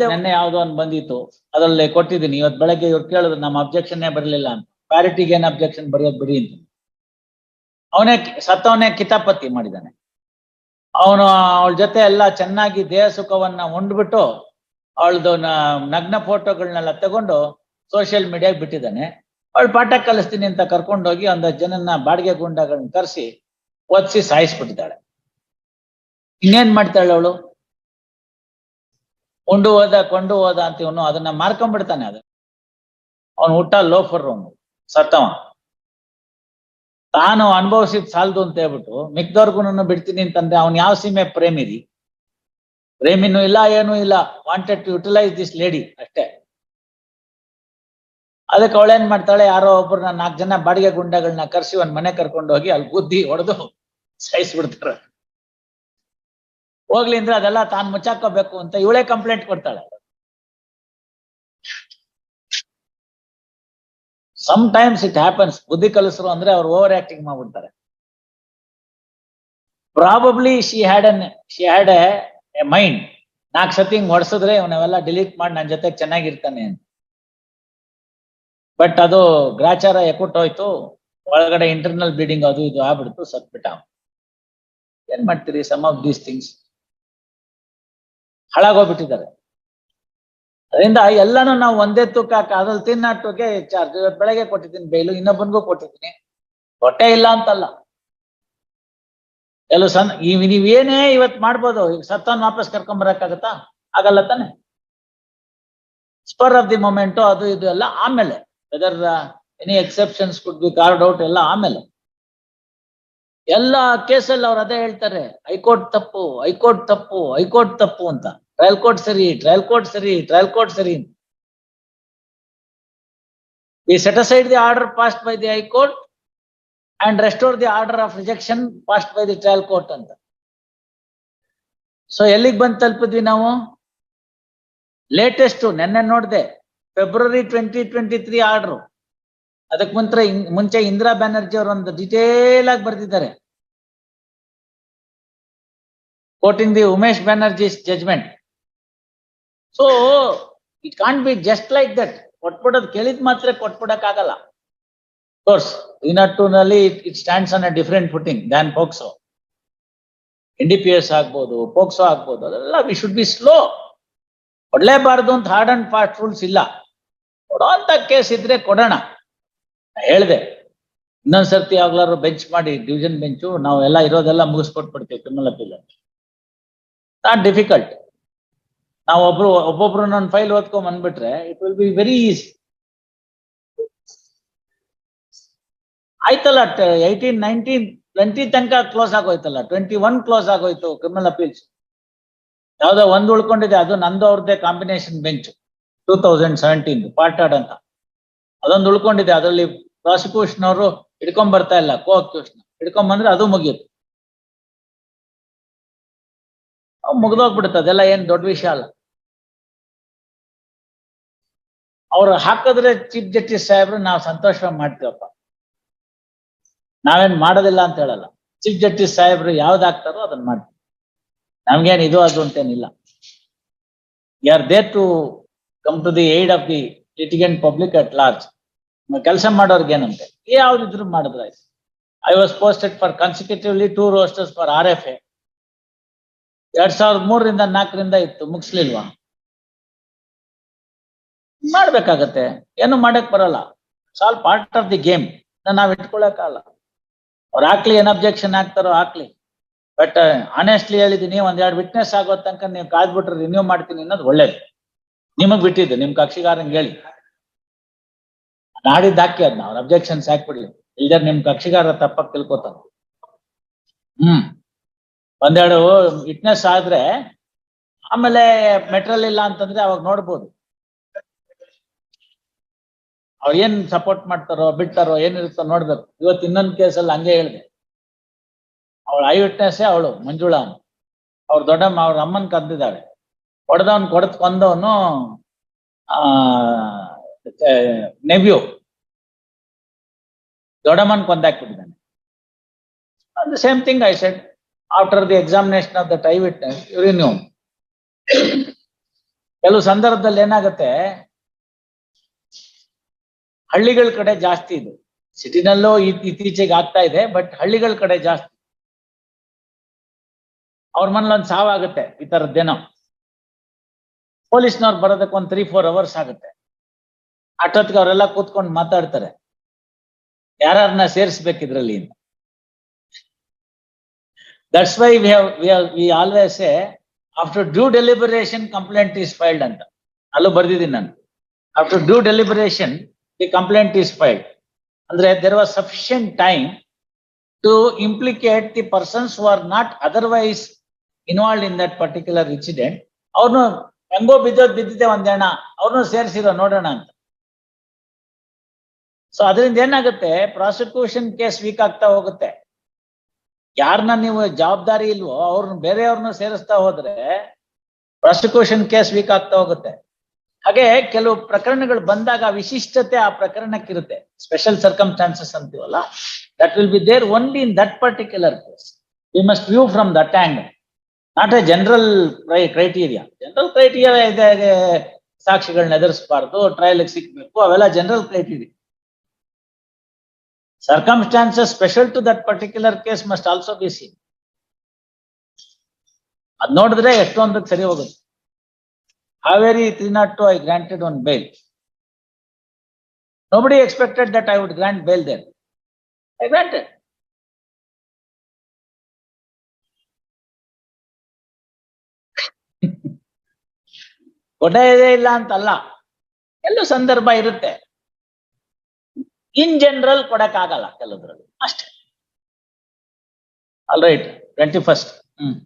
ನೆನ್ನೆ ಯಾವ್ದೋ ಒಂದು ಬಂದಿತ್ತು. ಅದ್ರಲ್ಲಿ ಕೊಟ್ಟಿದ್ದೀನಿ. ಇವತ್ತು ಬೆಳಗ್ಗೆ ಇವ್ರು ಕೇಳಿದ್ರು ನಮ್ಮ ಅಬ್ಜೆಕ್ಷನ್ ಬರ್ಲಿಲ್ಲ ಅಂತ. ಪ್ಯಾರಿಟಿಗೆ ಏನ್ ಅಬ್ಜೆಕ್ಷನ್ ಬರೆಯೋದ್ ಬಿಡಿ ಅಂತ. ಅವನೇ ಸತ್ತವನೇ ಕಿತಾಪತಿ ಮಾಡಿದಾನೆ ಅವನು, ಅವಳ ಜೊತೆ ಎಲ್ಲ ಚೆನ್ನಾಗಿ ದೇಹ ಸುಖವನ್ನ ಉಂಡ್ಬಿಟ್ಟು ಅವಳದು ನಗ್ನ ಫೋಟೋಗಳನ್ನೆಲ್ಲ ತಗೊಂಡು ಸೋಷಿಯಲ್ ಮೀಡಿಯಾಗೆ ಬಿಟ್ಟಿದ್ದಾನೆ. ಅವಳು ಪಾಠ ಕಲಿಸ್ತೀನಿ ಅಂತ ಕರ್ಕೊಂಡೋಗಿ ಒಂದಷ್ಟು ಜನನ್ನ ಬಾಡಿಗೆ ಗುಂಡಗಳನ್ನ ಕರೆಸಿ ಒದಿಸಿ ಸಾಯಿಸ್ಬಿಟ್ಟಿದ್ದಾಳೆ. ಇನ್ನೇನ್ ಮಾಡ್ತಾಳೆ ಅವಳು? ಉಂಡು ಹೋದ, ಕೊಂಡು ಹೋದ ಅಂತ ಇವನು ಅದನ್ನ ಮಾರ್ಕೊಂಡ್ಬಿಡ್ತಾನೆ ಅದು. ಅವನು ಹುಟ್ಟ ಲೋಫರ್ ಅವನು, ಸತ್ತವ. ತಾನು ಅನುಭವಿಸಿದ್ ಸಾಲದು ಅಂತ ಹೇಳ್ಬಿಟ್ಟು ಮಿಕ್ದವ್ರಿಗೂ ಬಿಡ್ತೀನಿ ಅಂತಂದ್ರೆ ಅವ್ನ್ ಯಾವ ಸೀಮೆ ಪ್ರೇಮಿರಿ? ಪ್ರೇಮಿನು ಇಲ್ಲ, ಏನೂ ಇಲ್ಲ. Wanted to utilise this lady ಅಷ್ಟೇ. ಅದಕ್ಕೆ ಅವಳೇನ್ ಮಾಡ್ತಾಳೆ? ಯಾರೋ ಒಬ್ಬರನ್ನ ನಾಲ್ಕು ಜನ ಬಾಡಿಗೆ ಗುಂಡಗಳನ್ನ ಕರ್ಸಿ ಒಂದ್ ಮನೆ ಕರ್ಕೊಂಡು ಹೋಗಿ ಅಲ್ಲಿ ಬುದ್ಧಿ ಹೊಡೆದು ಸಾಯಿಸ್ಬಿಡ್ತಾರೆ ಹೋಗ್ಲಿ ಅಂದ್ರೆ ಅದೆಲ್ಲ ತಾನು ಮುಚ್ಚಾಕೋಬೇಕು ಅಂತ ಇವಳೇ ಕಂಪ್ಲೇಂಟ್ ಕೊಡ್ತಾಳೆ. ಸಮ್ ಟೈಮ್ಸ್ ಇಟ್ ಹ್ಯಾಪನ್ಸ್ ಬುದ್ಧಿ ಕಲಿಸ್ರು ಅಂದ್ರೆ ಅವ್ರು ಓವರ್ ಆಕ್ಟಿಂಗ್ ಮಾಡ್ಬಿಡ್ತಾರೆ probably she had an she had a mind ನಾಲ್ಕು ಸತಿ ಹಿಂಗ್ ಹೊಡ್ಸಿದ್ರೆ ಇವನ್ನೆಲ್ಲ ಡಿಲೀಟ್ ಮಾಡಿ ನನ್ನ ಜೊತೆ ಚೆನ್ನಾಗಿರ್ತಾನೆ ಅಂತ. ಬಟ್ ಅದು ಗ್ರಾಚಾರ ಎಕ್ಕುಟ್ಟೋಯ್ತು ಒಳಗಡೆ ಇಂಟರ್ನಲ್ ಬ್ಲೀಡಿಂಗ್ ಅದು ಇದು ಆಗ್ಬಿಡ್ತು, ಸತ್ಬಿಟ್ಟ. ಏನ್ ಮಾಡ್ತೀರಿ? ಸಮ್ ಆಫ್ ದೀಸ್ ಥಿಂಗ್ಸ್ ಹಾಳಾಗೋಗ್ಬಿಟ್ಟಿದ್ದಾರೆ. ಅದರಿಂದ ಎಲ್ಲಾನು ನಾವು ಒಂದೇ ತೂಕ ಅದ್ರಲ್ಲಿ ತಿನ್ನಟ್ಟುಗೆ ಚಾರ್ಜ್ ಇವತ್ತು ಬೆಳಗ್ಗೆ ಕೊಟ್ಟಿದ್ದೀನಿ, ಬೇಲು ಇನ್ನೊಬ್ಬನಿಗೂ ಕೊಟ್ಟಿದ್ದೀನಿ. ಹೊಟ್ಟೆ ಇಲ್ಲ ಅಂತಲ್ಲ. ಎಲ್ಲ ಸನ್ ಈ ನೀವೇನೇ ಇವತ್ ಮಾಡ್ಬೋದು, ಈಗ ಸತ್ತನ್ ವಾಪಸ್ ಕರ್ಕೊಂಡ್ ಬರಕ್ಕಾಗತ್ತಾ? ಆಗಲ್ಲ ತಾನೆ. ಸ್ಪರ್ ಆಫ್ ದಿ ಮೊಮೆಂಟು ಅದು ಇದು ಎಲ್ಲ ಆಮೇಲೆ. Whether any exceptions could be carved out ಎಲ್ಲ ಆಮೇಲೆ. ಎಲ್ಲ ಕೇಸಲ್ಲಿ ಅವ್ರು ಅದೇ ಹೇಳ್ತಾರೆ, ಹೈಕೋರ್ಟ್ ತಪ್ಪು ಹೈಕೋರ್ಟ್ ತಪ್ಪು ಹೈಕೋರ್ಟ್ ತಪ್ಪು ಅಂತ. ಟ್ರಯಲ್ ಕೋರ್ಟ್ ಸರಿ, ಟ್ರಯಲ್ ಕೋರ್ಟ್ ಸರಿ, ಟ್ರಯಲ್ ಕೋರ್ಟ್ ಸರಿ we set the order passed by the high court and restore the order of rejection passed by the trial court ಅಂತ. ಸೊ ಎಲ್ಲಿಗೆ ಬಂದು ತಲುಪಿದ್ವಿ ನಾವು? ಲೇಟೆಸ್ಟ್ ನೆನ್ನೆ ನೋಡಿದೆ February twenty twenty three order ಅದಕ್ಕೆ ಮುಂಚೆ ಮುಂಚೆ ಇಂದಿರಾ ಬ್ಯಾನರ್ಜಿ ಅವರು ಒಂದು ಡಿಟೇಲ್ ಆಗಿ ಬರ್ತಿದ್ದಾರೆ quoting the Umesh Banerjee judgement so it can't be just like that ಕೊಟ್ಬಿಡೋದು ಕೇಳಿದ್ ಮಾತ್ರ ಕೊಟ್ಬಿಡಕ್ ಆಗಲ್ಲ ಕೋರ್ಸ್ ಇನ್ ಟೂ ನಲ್ಲಿ it stands on a different footing than POCSO N D P S ಆಗ್ಬೋದು ಪೋಕ್ಸೋ ಆಗ್ಬೋದು, ಅದೆಲ್ಲ ವಿ ಶುಡ್ ಬಿ ಸ್ಲೋ ಕೊಡ್ಲೇಬಾರ್ದು ಅಂತ ಹಾರ್ಡ್ ಅಂಡ್ ಫಾಸ್ಟ್ ರೂಲ್ಸ್ ಇಲ್ಲ. ಕೊಡೋಂತ ಕೇಸ್ ಇದ್ರೆ ಕೊಡೋಣ. ಹೇಳ್ದೆ ಇನ್ನೊಂದ್ಸರ್ತಿ ಯಾವಾಗ್ಲಾರು ಬೆಂಚ್ ಮಾಡಿ ಡಿವಿಷನ್ ಬೆಂಚು ನಾವು ಎಲ್ಲ ಇರೋದೆಲ್ಲ ಮುಗಿಸ್ಕೊಟ್ಬಿಡ್ತೀವಿ ಕ್ರಿಮಿನಲ್ ಅಪೀಲ್ ನಾಟ್ ಡಿಫಿಕಲ್ಟ್ ನಾವು ಒಬ್ರು, ಒಬ್ಬೊಬ್ರು ನನ್ನ ಫೈಲ್ ಓದ್ಕೊಂಡ್ ಬಂದ್ಬಿಟ್ರೆ it will be very easy ಆಯ್ತಲ್ಲ ಏಯ್ಟೀನ್ ನೈನ್ಟೀನ್ ಟ್ವೆಂಟಿ ತನಕ ಕ್ಲೋಸ್ ಆಗೋಯ್ತಲ್ಲ ಟ್ವೆಂಟಿ ಒನ್ ಕ್ಲೋಸ್ ಆಗೋಯ್ತು ಕ್ರಿಮಿನಲ್ ಅಪೀಲ್ಸ್ ಯಾವ್ದೋ ಒಂದು ಉಳ್ಕೊಂಡಿದೆ, ಅದು ನಂದು ಅವ್ರದ್ದೇ combination bench two thousand seventeen part ಅಂತ. ಅದೊಂದು ಉಳ್ಕೊಂಡಿದೆ, ಅದರಲ್ಲಿ ಪ್ರಾಸಿಕ್ಯೂಷನ್ ಅವರು ಹಿಡ್ಕೊಂಡ್ ಬರ್ತಾ ಇಲ್ಲ ಕೋ ಅಕ್ಯೂಷನ್ ಹಿಡ್ಕೊಂಡ್ ಬಂದ್ರೆ ಅದು ಮುಗಿಯುತ್ತೆ. ಮುಗ್ದೋಗ್ಬಿಡುತ್ತೆ, ಅದೆಲ್ಲ ಏನ್ ದೊಡ್ಡ ವಿಷಯ ಅಲ್ಲ. ಅವ್ರು ಹಾಕಿದ್ರೆ ಚೀಫ್ ಜಸ್ಟಿಸ್ ಸಾಹೇಬ್ರು ನಾವು ಸಂತೋಷ ಮಾಡ್ತೀವಪ್ಪ. ನಾವೇನ್ ಮಾಡೋದಿಲ್ಲ ಅಂತ ಹೇಳಲ್ಲ. ಚೀಫ್ ಜಸ್ಟಿಸ್ ಸಾಹೇಬ್ರು ಯಾವ್ದು ಹಾಕ್ತಾರೋ ಅದನ್ನ ಮಾಡ್ತೀವಿ. ನಮ್ಗೇನ್ ಇದು ಅದು ಅಂತೇನಿಲ್ಲ. Are there to come to the aid of the litigant public at large. ಕೆಲಸ ಮಾಡೋರ್ಗೆ ಏನಂತೆ? ಯಾವ್ದಿದ್ರು ಮಾಡಿದ್ರೆ ಆಯ್ತು. I was posted for consecutively two rosters for R F A ಎರಡ್ ಸಾವಿರದ ಮೂರರಿಂದ ನಾಲ್ಕರಿಂದ ಇತ್ತು, ಮುಗಿಸ್ಲಿಲ್ವಾ? ಮಾಡ್ಬೇಕಾಗತ್ತೆ. ಏನು ಮಾಡಕ್ ಬರಲ್ಲ. ಸಾಲ್ ಪಾರ್ಟ್ ಆಫ್ ದಿ ಗೇಮ್ ನಾವ್ ಇಟ್ಕೊಳಕ್ಕಾಗಲ್ಲ ಅವ್ರು ಹಾಕ್ಲಿ, ಏನ್ ಅಬ್ಜೆಕ್ಷನ್ ಹಾಕ್ತಾರೋ ಹಾಕ್ಲಿ. ಬಟ್ ಆನೆಸ್ಟ್ಲಿ ಹೇಳಿದೀನಿ ಒಂದ್ ಎರಡು ವಿಟ್ನೆಸ್ ಆಗೋ ತನಕ ನೀವು ಕಾದ್ಬಿಟ್ರೆ ರಿನ್ಯೂ ಮಾಡ್ತೀನಿ ಅನ್ನೋದು ಒಳ್ಳೇದು. ನಿಮಗ್ ಬಿಟ್ಟಿದ್ದು, ನಿಮ್ ಕಕ್ಷಿಗಾರಂಗ್ ಹೇಳಿ. ನಾಡಿದ್ದು ಹಾಕಿ ಅದನ್ನ ಅವ್ರ ಅಬ್ಜೆಕ್ಷನ್ಸ್ ಹಾಕ್ಬಿಡಿ ಇಲ್ದೇ ನಿಮ್ ಕಕ್ಷಿಗಾರ ತಪ್ಪಾಗಿ ತಿಳ್ಕೊತಾರ ಹ್ಮ್. ಒಂದೆರಡು ವಿಟ್ನೆಸ್ ಆದ್ರೆ, ಆಮೇಲೆ ಮೆಟ್ರಲ್ ಇಲ್ಲ ಅಂತಂದ್ರೆ ಅವಾಗ ನೋಡ್ಬೋದು. ಅವ್ರು ಏನ್ ಸಪೋರ್ಟ್ ಮಾಡ್ತಾರೋ, ಬಿಡ್ತಾರೋ ಏನಿರುತ್ತೋ ನೋಡ್ಬೇಕು. ಇವತ್ತು ಇನ್ನೊಂದ್ ಕೇಸಲ್ಲಿ ಹಂಗೆ ಹೇಳಿದೆ. ಅವಳ ಐ ವಿಟ್ನೆಸ್ಸೇ ಅವಳು, ಮಂಜುಳಾ ಅವ್ರ ದೊಡ್ಡಮ್ಮ ಅವ್ರ ಅಮ್ಮನ್ ಕದ್ದಿದ್ದಾಳೆ ಹೊಡೆದವನ್ ಕೊಡತ್ ಕೊಂದವನು ಆ ನೆವ್ಯೂ. ದೊಡ್ಡಮ್ಮನ್ ಕೊಂದಾಕ್ಬಿಟ್ಟಿದ್ದಾನೆ. The same thing I said after the examination of that eye witness renew ಕೆಲವು ಸಂದರ್ಭದಲ್ಲಿ ಏನಾಗುತ್ತೆ? ಹಳ್ಳಿಗಳ ಕಡೆ ಜಾಸ್ತಿ ಇದು. ಸಿಟಿನಲ್ಲೂ ಇತ್- ಇತ್ತೀಚೆಗೆ ಆಗ್ತಾ ಇದೆ ಬಟ್ ಹಳ್ಳಿಗಳ ಕಡೆ ಜಾಸ್ತಿ. ಅವ್ರ ಮನೇಲಿ ಒಂದು ಸಾವಾಗುತ್ತೆ ಈ ತರದ್ದೇನೋ ಪೊಲೀಸ್ನವ್ರು ಬರೋದಕ್ಕೆ ಒಂದು ತ್ರೀ ಫೋರ್ ಅವರ್ಸ್ ಆಗುತ್ತೆ. ಅಷ್ಟೊತ್ತಿಗೆ ಅವರೆಲ್ಲ ಕೂತ್ಕೊಂಡು ಮಾತಾಡ್ತಾರೆ. ಯಾರನ್ನ ಸೇರಿಸ್ಬೇಕಿದ್ರಲ್ಲಿ that's why we we always after due deliberation complaint is filed ಅಂತ. ಅಲ್ಲೂ ಬರ್ದಿದ್ದೀನಿ ನಾನು. After due deliberation the complaint is filed ಅಂದ್ರೆ there was sufficient time to implicate the persons who are not otherwise involve in that particular incident ಅವ್ರನ್ನು ಹೆಂಗೋ ಬಿದ್ದೋದ್ ಬಿದ್ದಿದೆ ಒಂದೇಣ ಅವ್ರನ್ನೂ ಸೇರಿಸಿರೋ ನೋಡೋಣ ಅಂತ. ಸೊ ಅದರಿಂದ ಏನಾಗುತ್ತೆ? ಪ್ರಾಸಿಕ್ಯೂಷನ್ ಕೇಸ್ ವೀಕ್ ಆಗ್ತಾ ಹೋಗುತ್ತೆ. ಯಾರನ್ನ ನೀವು ಜವಾಬ್ದಾರಿ ಇಲ್ವೋ, ಅವ್ರನ್ನ ಬೇರೆಯವ್ರನ್ನ ಸೇರಿಸ್ತಾ ಹೋದ್ರೆ ಪ್ರಾಸಿಕ್ಯೂಷನ್ ಕೇಸ್ ವೀಕ್ ಆಗ್ತಾ ಹೋಗುತ್ತೆ. ಹಾಗೆ ಕೆಲವು ಪ್ರಕರಣಗಳು ಬಂದಾಗ ವಿಶಿಷ್ಟತೆ ಆ ಪ್ರಕರಣಕ್ಕಿರುತ್ತೆ. ಸ್ಪೆಷಲ್ ಸರ್ಕಮ್ಸ್ಟಾನ್ಸಸ್ ಅಂತೀವಲ್ಲ that will be there only in that particular case we must view from that angle not a general criteria general criteria ಇದೆ ಸಾಕ್ಷಿಗಳನ್ನ ಎದುರಿಸಬಾರ್ದು ಟ್ರಯಲ್ ಸಿಗ್ಬೇಕು, ಅವೆಲ್ಲ general criteria circumstances special to that particular case must also be seen. ಅದ್ ನೋಡಿದ್ರೆ ಎಷ್ಟೊಂದಕ್ಕೆ ಸರಿ ಹೋಗುತ್ತೆ. Haveri three not two I granted one bail nobody expected that I would grant bail there I granted ಕೊಡೆಯದೇ ಇಲ್ಲ ಅಂತಲ್ಲ ಎಲ್ಲೂ ಸಂದರ್ಭ ಇರುತ್ತೆ ಇನ್ ಜನರಲ್ ಕೊಡಕ್ಕಾಗಲ್ಲ ಕೆಲವ್ರಲ್ಲಿ ಅಷ್ಟೇ. All right twenty first hmm.